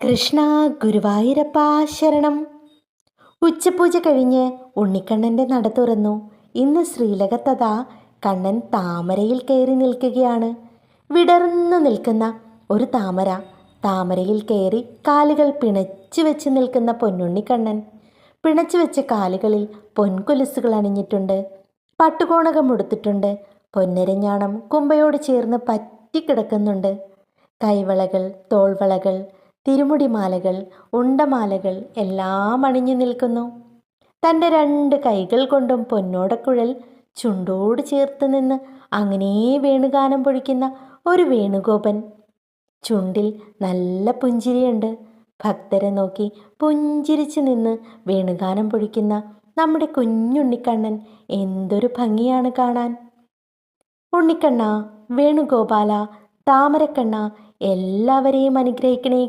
കൃഷ്ണ ഗുരുവായൂരപ്പ ശരണം. ഉച്ചപൂജ കഴിഞ്ഞ് ഉണ്ണിക്കണ്ണന്റെ നട തുറന്നു. ഇന്ന് ശ്രീലകത്തതാ കണ്ണൻ താമരയിൽ കയറി നിൽക്കുകയാണ്. വിടർന്നു നിൽക്കുന്ന ഒരു താമര. താമരയിൽ കയറി കാലുകൾ പിണച്ചു വെച്ച് നിൽക്കുന്ന പൊന്നുണ്ണിക്കണ്ണൻ പിണച്ചു വെച്ച കാലുകളിൽ പൊൻകൊലുസുകൾ അണിഞ്ഞിട്ടുണ്ട്. പട്ടുകോണകം ഉടുത്തിട്ടുണ്ട്. പൊന്നരഞ്ഞാണം കുമ്പയോട് ചേർന്ന് പറ്റിക്കിടക്കുന്നുണ്ട്. കൈവളകൾ തോൾവളകൾ തിരുമുടിമാലകൾ ഉണ്ടമാലകൾ എല്ലാം അണിഞ്ഞു നിൽക്കുന്നു. തന്റെ രണ്ട് കൈകൾ കൊണ്ടും പൊന്നോടക്കുഴൽ ചുണ്ടോട് ചേർത്ത് നിന്ന് അങ്ങനെ വേണുഗാനം പൊഴിക്കുന്ന ഒരു വേണുഗോപൻ. ചുണ്ടിൽ നല്ല പുഞ്ചിരിയുണ്ട്. ഭക്തരെ നോക്കി പുഞ്ചിരിച്ച് നിന്ന് വേണുഗാനം പൊഴിക്കുന്ന നമ്മുടെ കുഞ്ഞുണ്ണിക്കണ്ണൻ എന്തൊരു ഭംഗിയാണ് കാണാൻ. ഉണ്ണിക്കണ്ണ വേണുഗോപാല താമരക്കണ്ണ എല്ലാവരെയും അനുഗ്രഹിക്കണേ.